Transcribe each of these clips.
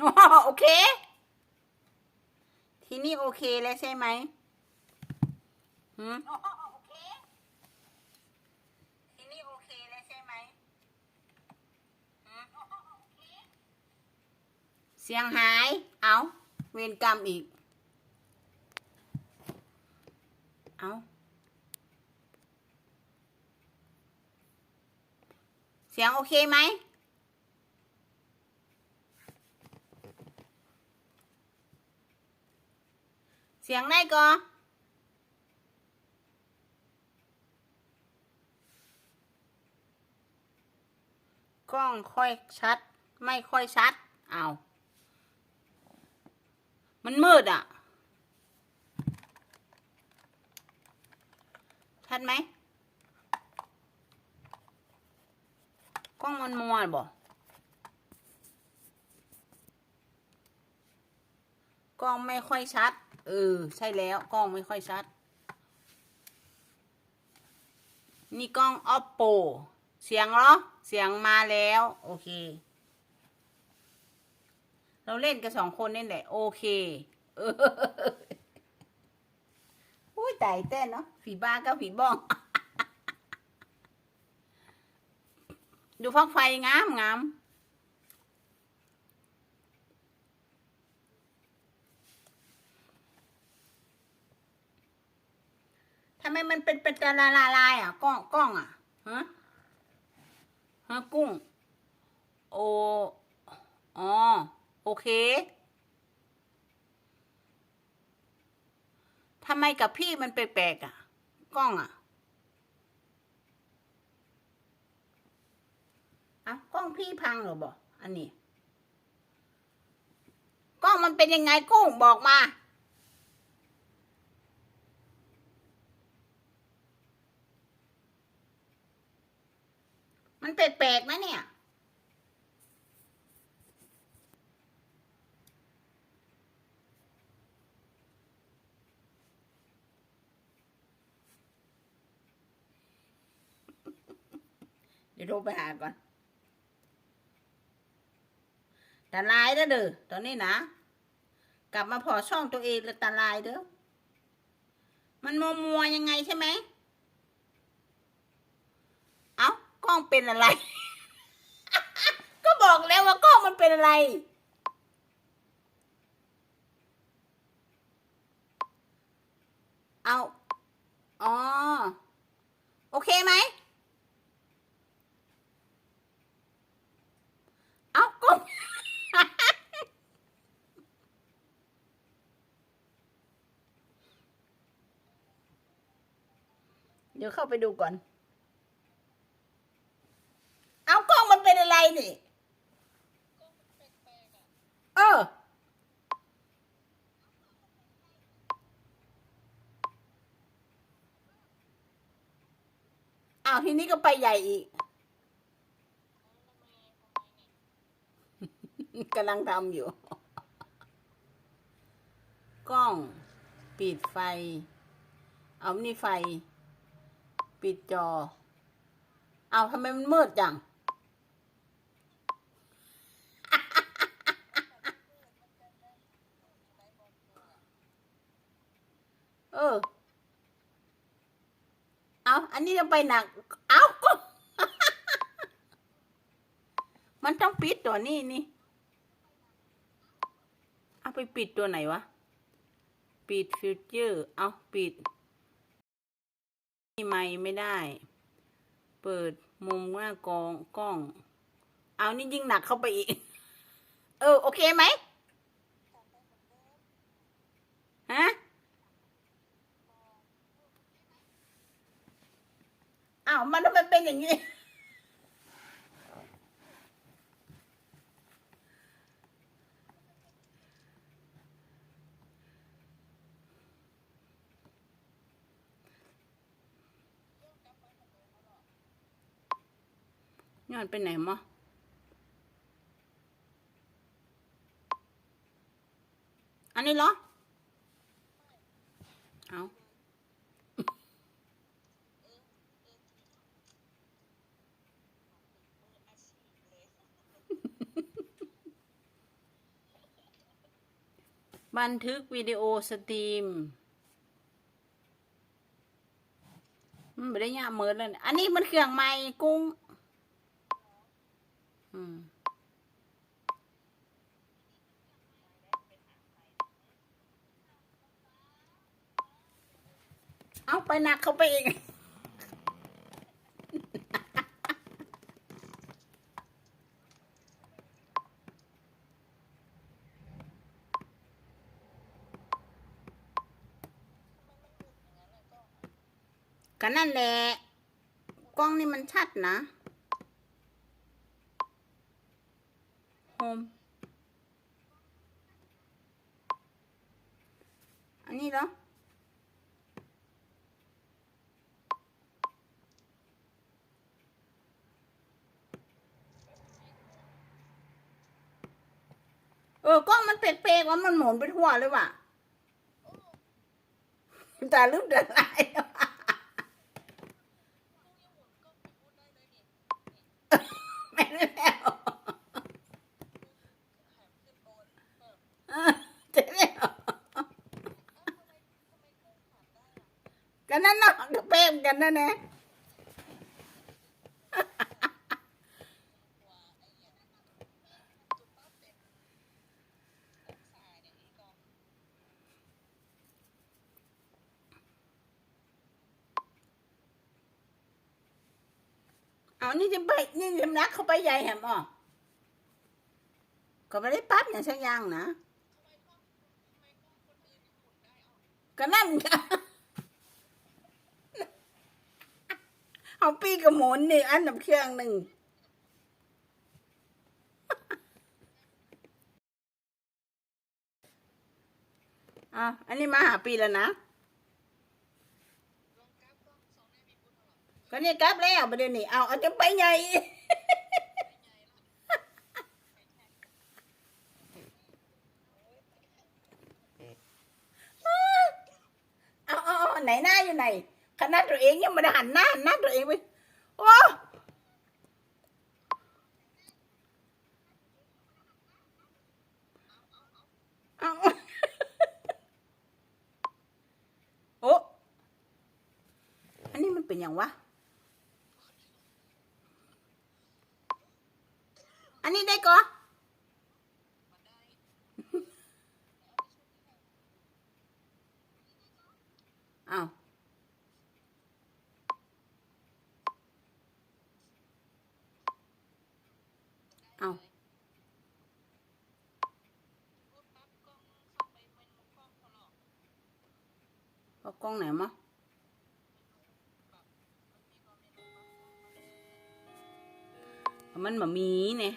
อ๋อโอเคทีนี้โอเคแล้วใช่ไหมหืมโอเค ทีนี้โอเคแล้วใช่ไหมหืมเสียงหาย เอาเวรกรรมอีก เอาเสียงโอเคไหม สียงได้ก็กล้องค่อยชัด ไม่ค่อยชัด เอามันมืดอะ ชัดไหมกล้องมันมัวบ่กล้องไม่ค่อยชัด เออ ใช่แล้วกล้องไม่ค่อยชัด นี่กล้อง oppo เสียงเหรอ เสียงมาแล้ว โอเค เราเล่นกันสองคนนี่แหละ โอเคเออุ้ยตายเต้นเนาะผีบ้าก็ผีบ้อง ดูฟักไฟงามงามำไมมันเป็นเป็นตาลาลาลายอะกล้องกล้องอะฮะฮะกุ้ง โออ๋อโอเคทำไมกับพี่มันแปลกๆอะ กล้องอะอะกล้องพี่พังเหรอบอกอันนี้ กล้องมันเป็นยังไงกุ้งบอกมา มันแปลกๆนะเนี่ย เดี๋ยวโทรไปหาก่อนตาลายแล้วเด้อตอนนี้นะ กลับมาพอช่องตัวเองแล้วตาลายเด้อมันมัวมัวๆยังไงใช่ไหม เอ้ากล้ องเป็นอะไร ก็บอกแล้วว่ากล้องมันเป็นอะไร เอา อ๋อ โอเคไหม เอากล้องเดี๋ยวเข้าไปดูก่อน เอากล้องมันเป็นอะไรนี่ เออ อ้าวทีนี้ก็ไปใหญ่อีกกำลังทำอยู่ กล้อง ปิดไฟ เอานี่ไฟ ปิดจอ เอาทำไมมันมืดจัง เออ เอาอันนี้จะไปหนัก เอาก็มันต้องปิดตัวนี้นี่ เอาไปปิดตัวไหนวะ ปิดฟิวเจอร์ เอาปิด นี่ไม่ไม่ได้ เปิดมุมหน้ากองกล้อง เอานี่ยิ่งหนักเข้าไปอีก เออ โอเคไหมฮะ อ้าวมันทำไมเป็นอย่างนี้ ย้อนไปไหนมะอันนี้เหรอ เอา บันทึกวิดีโอสตรีมมันไม่ได้ยากเหมือนเลยอันนี้มันเครื่องใหม่กุ้งอืมเอาไปหนักเข้าไปอีก ก็นั่นแหละ กล้องนี่มันชัดนะโฮมอันนี้เหรอเออกล้องมันเปลกๆว่ามันหมุนไปทั่วเลยว่ะตาลืมเดินไหล ไม่นแล้วเออเจะแล้วก็นั่นเนาะก็เป้มกันนั่นแหละ เอานี่จะไปนี่จะนักเข้าไปใหญ่แหมอะก็ไม่ได้ปั๊บอย่างสักอย่างนะก็นั่นไงเอาปีกระหมุนนี่อันดับเครื่องหนึ่งอะอันนี้มาหาปีแล้วนะ ก็นี่กลับแล้วประเดี๋ยวนี้เอาเอาจะไปไงเอาเอาเอาไหนหน้าอยู่ไหนขนาดตัวเองยังไม่ได้หันหน้าหันหน้าตัวเองไปโอ้เอาโอ้อันนี้มันเป็นอย่างวะ อันนี้ได้ก่อเอาเอาเอา กล้องไหนมะมันมามีเนี่ย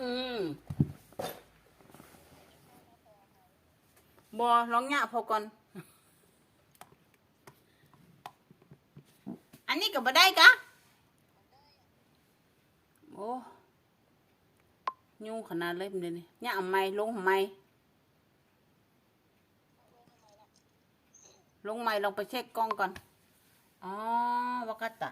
อืมบอลองหยาพอก่อน อันนี้ก็บ่ได้กะ โอ้ยุ่งขนาดเลยมันเดียวนี้หยาใหม่ลงใหม่ลงใหม่ลองไปเช็คกล้องก่อน อ๋อวากาตะ